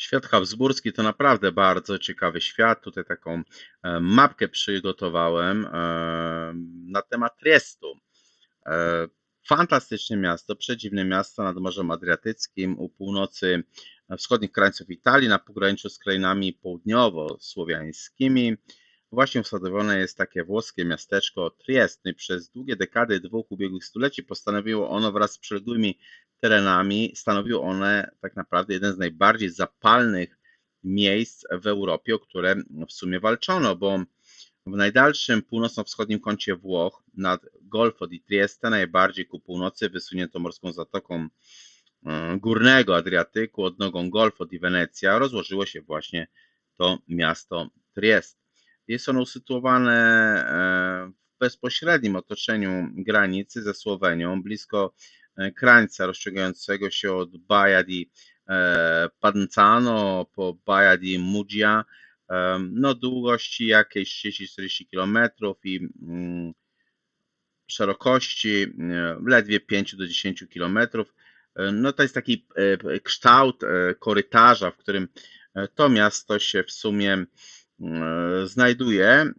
Świat habsburski to naprawdę bardzo ciekawy świat. Tutaj taką e, mapkę przygotowałem e, na temat Triestu. E, fantastyczne miasto, przedziwne miasto nad Morzem Adriatyckim u północy wschodnich krańców Italii, na pograniczu z krainami południowo-słowiańskimi. Właśnie usadowione jest takie włoskie miasteczko Triest. No przez długie dekady dwóch ubiegłych stuleci postanowiło ono wraz z przyległymi terenami, stanowiły one tak naprawdę jeden z najbardziej zapalnych miejsc w Europie, o które w sumie walczono, bo w najdalszym północno-wschodnim kącie Włoch, nad Golfo di Trieste, najbardziej ku północy, wysunięto morską zatoką e, górnego Adriatyku, odnogą Golfo di Venezia, rozłożyło się właśnie to miasto Trieste. Jest ono usytuowane e, w bezpośrednim otoczeniu granicy ze Słowenią, blisko krańca rozciągającego się od Baia di e, Panzano po Baia di Muggia, no długości jakieś 30-40 km i mm, szerokości ledwie 5 do 10 km. No to jest taki kształt korytarza, w którym to miasto się w sumie E, znajduje.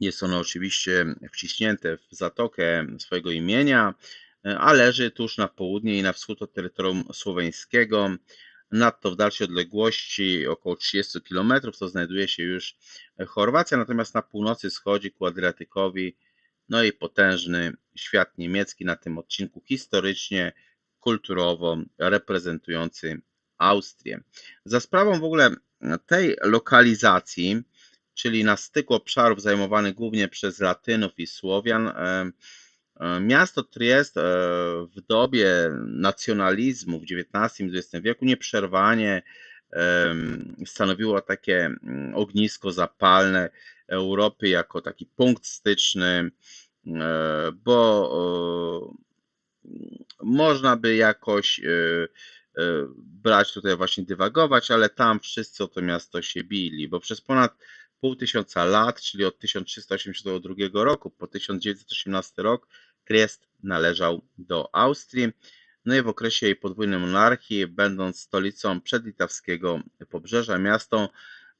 Jest ono oczywiście wciśnięte w zatokę swojego imienia, e, a leży tuż na południe i na wschód od terytorium słoweńskiego. Nadto w dalszej odległości, około 30 km, to znajduje się już Chorwacja, natomiast na północy schodzi ku Adriatykowi, no i potężny świat niemiecki na tym odcinku historycznie, kulturowo reprezentujący Austrię. Za sprawą w ogóle tej lokalizacji, czyli na styku obszarów zajmowanych głównie przez Latynów i Słowian, e, e, miasto Triest e, w dobie nacjonalizmu w XIX i XX wieku nieprzerwanie stanowiło takie mm, ognisko zapalne Europy jako taki punkt styczny, bo można by jakoś E, brać tutaj właśnie dywagować, ale tam wszyscy o to miasto się bili, bo przez ponad pół tysiąca lat, czyli od 1382 roku po 1918 rok, Triest należał do Austrii. No i w okresie jej podwójnej monarchii, będąc stolicą przedlitawskiego pobrzeża, miasto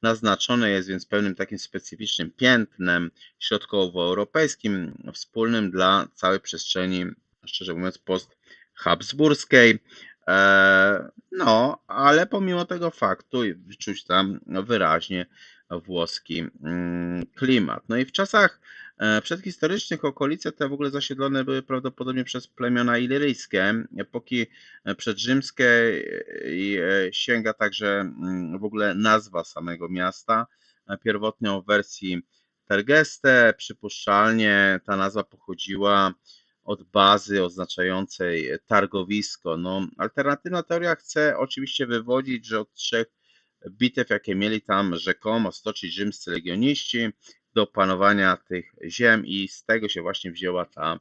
naznaczone jest więc pewnym takim specyficznym piętnem środkowoeuropejskim, wspólnym dla całej przestrzeni, szczerze mówiąc, post-habsburskiej. E, no, ale pomimo tego faktu czuć tam wyraźnie włoski mm, klimat. No i w czasach e, przedhistorycznych okolice te w ogóle zasiedlone były prawdopodobnie przez plemiona ilyryjskie. Epoki przedrzymskiej sięga także mm, w ogóle nazwa samego miasta. Pierwotnie w wersji Tergeste, przypuszczalnie ta nazwa pochodziła od bazy oznaczającej targowisko. No, alternatywna teoria chce oczywiście wywodzić, że od trzech bitew, jakie mieli tam rzekomo stoczyć rzymscy legioniści do panowania tych ziem i z tego się właśnie wzięła ta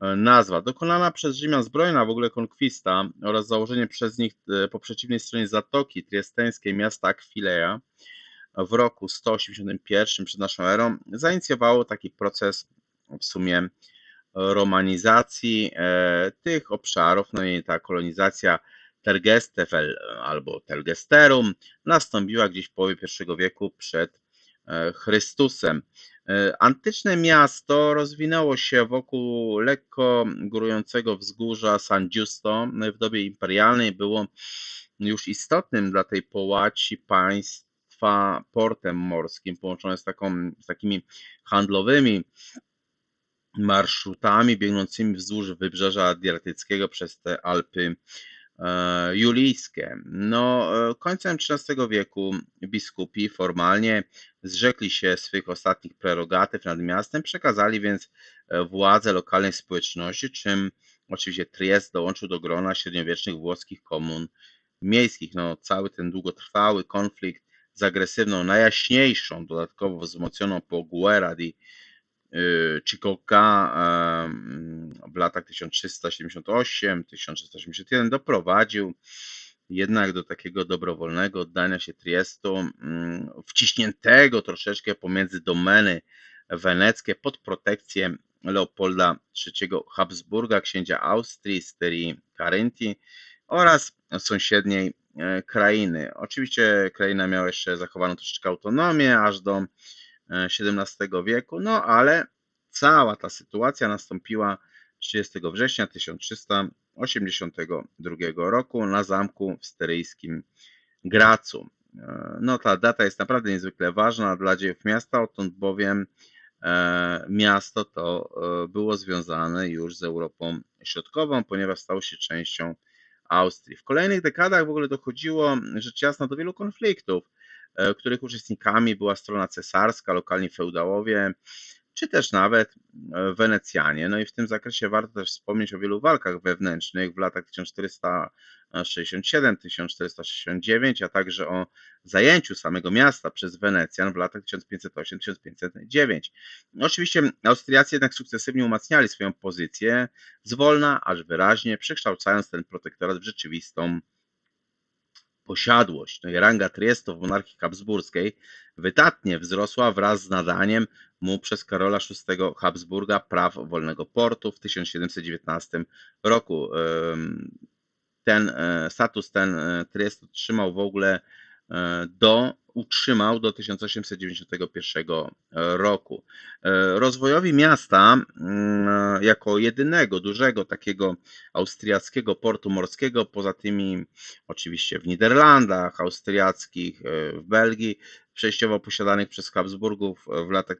e, nazwa. Dokonana przez Rzymian zbrojna w ogóle konkwista oraz założenie przez nich e, po przeciwnej stronie zatoki triesteńskiej miasta Aquileia w roku 181 przed naszą erą zainicjowało taki proces w sumie romanizacji e, tych obszarów, no i ta kolonizacja Tergestefel albo Tergesterum nastąpiła gdzieś w połowie I wieku przed e, Chrystusem. E, antyczne miasto rozwinęło się wokół lekko górującego wzgórza San Giusto. No w dobie imperialnej było już istotnym dla tej połaci państwa portem morskim, połączone z, taką, z takimi handlowymi marszrutami biegnącymi wzdłuż wybrzeża Adriatyckiego przez te Alpy e, Julijskie. No, e, końcem XIII wieku biskupi formalnie zrzekli się swych ostatnich prerogatyw nad miastem, przekazali więc e, władzę lokalnej społeczności, czym oczywiście Triest dołączył do grona średniowiecznych włoskich komun miejskich. No, cały ten długotrwały konflikt z agresywną, najjaśniejszą, dodatkowo wzmocnioną po Guerra di Chikoka w latach 1378-1381 doprowadził jednak do takiego dobrowolnego oddania się Triestu, mm, wciśniętego troszeczkę pomiędzy domeny weneckie pod protekcję Leopolda III Habsburga, księcia Austrii, Styrii Carinti oraz sąsiedniej e, krainy. Oczywiście kraina miała jeszcze zachowaną troszeczkę autonomię aż do XVII wieku, no ale cała ta sytuacja nastąpiła 30 września 1382 roku na zamku w styryjskim Gracu. No ta data jest naprawdę niezwykle ważna dla dziejów miasta, odtąd bowiem e, miasto to e, było związane już z Europą Środkową, ponieważ stało się częścią Austrii. W kolejnych dekadach w ogóle dochodziło rzecz jasna do wielu konfliktów, których uczestnikami była strona cesarska, lokalni feudałowie, czy też nawet e, Wenecjanie. No i w tym zakresie warto też wspomnieć o wielu walkach wewnętrznych w latach 1467-1469, a także o zajęciu samego miasta przez Wenecjan w latach 1508-1509. No Oczywiście Austriacy jednak sukcesywnie umacniali swoją pozycję, zwolna aż wyraźnie, przekształcając ten protektorat w rzeczywistą posiadłość. No i ranga Triesto w monarchii habsburskiej wydatnie wzrosła wraz z nadaniem mu przez Karola VI Habsburga praw wolnego portu w 1719 roku. Ten e, status ten e, Triest otrzymał w ogóle e, do, utrzymał do 1891 roku. E, Rozwojowi miasta mm, jako jedynego dużego takiego austriackiego portu morskiego, poza tymi oczywiście w Niderlandach, austriackich, e, w Belgii, przejściowo posiadanych przez Habsburgów w latach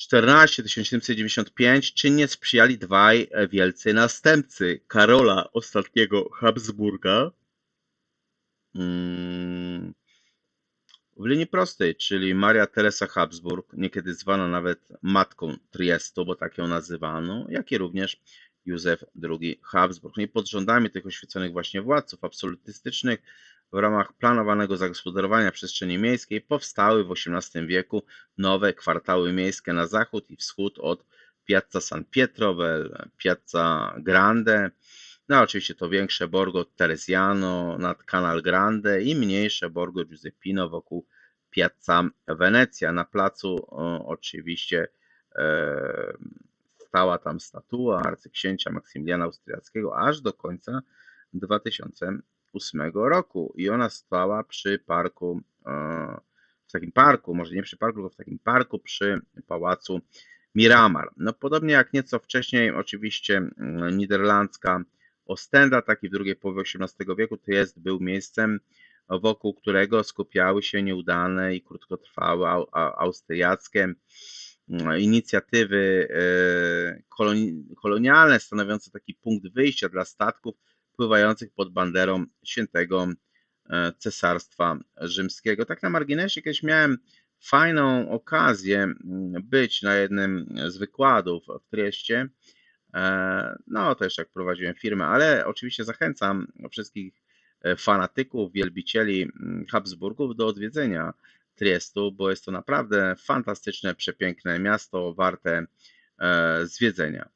1714-1795, czynnie sprzyjali dwaj wielcy następcy Karola II Habsburga w linii prostej, czyli Maria Teresa Habsburg, niekiedy zwana nawet matką Triestu, bo tak ją nazywano, jak i również Józef II Habsburg. No i pod rządami tych oświeconych właśnie władców absolutystycznych w ramach planowanego zagospodarowania przestrzeni miejskiej powstały w XVIII wieku nowe kwartały miejskie na zachód i wschód od Piazza San Pietro, Piazza Grande, no oczywiście to większe Borgo Teresiano nad Canal Grande i mniejsze Borgo Giuseppino wokół Piazza Venezia. Na placu o, oczywiście e, stała tam statua arcyksięcia Maksymiliana Austriackiego aż do końca 2008 roku i ona stała przy parku, e, w takim parku, może nie przy parku, tylko w takim parku przy pałacu Miramar. No podobnie jak nieco wcześniej oczywiście mm, niderlandzka Ostenda, tak i w drugiej połowie XVIII wieku Triest był miejscem, wokół którego skupiały się nieudane i krótkotrwałe au- au- austriackie mm, inicjatywy e, koloni- kolonialne, stanowiące taki punkt wyjścia dla statków pływających pod banderą świętego e, Cesarstwa Rzymskiego. Tak na marginesie, kiedyś miałem fajną okazję mm, być na jednym z wykładów w Trieście. E, No, też jak prowadziłem firmę, ale oczywiście zachęcam wszystkich e, fanatyków, wielbicieli mm, Habsburgów do odwiedzenia Triestu, bo jest to naprawdę fantastyczne, przepiękne miasto, warte e, zwiedzenia.